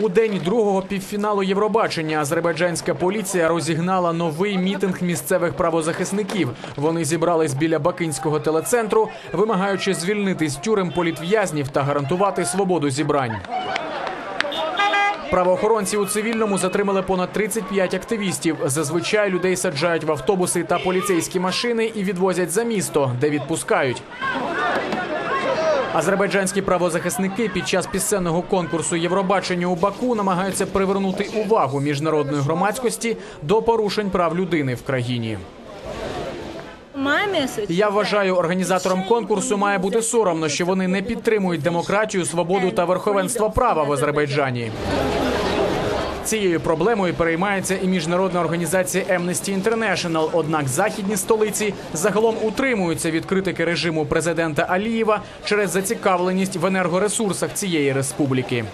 У день другого півфіналу Євробачення азербайджанська поліція розігнала новий мітинг місцевих правозахисників. Вони зібрались біля Бакинського телецентру, вимагаючи звільнити з тюрем політв'язнів та гарантувати свободу зібрань. Правоохоронці у цивільному затримали понад 35 активістів. Зазвичай людей саджають в автобуси та поліцейські машини і відвозять за місто, де відпускають. Азербайджанські правозахисники під час пісенного конкурсу Євробачення у Баку намагаються привернути увагу міжнародної громадськості до порушень прав людини в країні. Я вважаю, організаторам конкурсу має бути соромно, що вони не підтримують демократію, свободу та верховенство права в Азербайджані. Цією проблемою переймається і міжнародна організація Amnesty International. Однак західні столиці загалом утримуються від критики режиму президента Алієва через зацікавленість в енергоресурсах цієї республіки.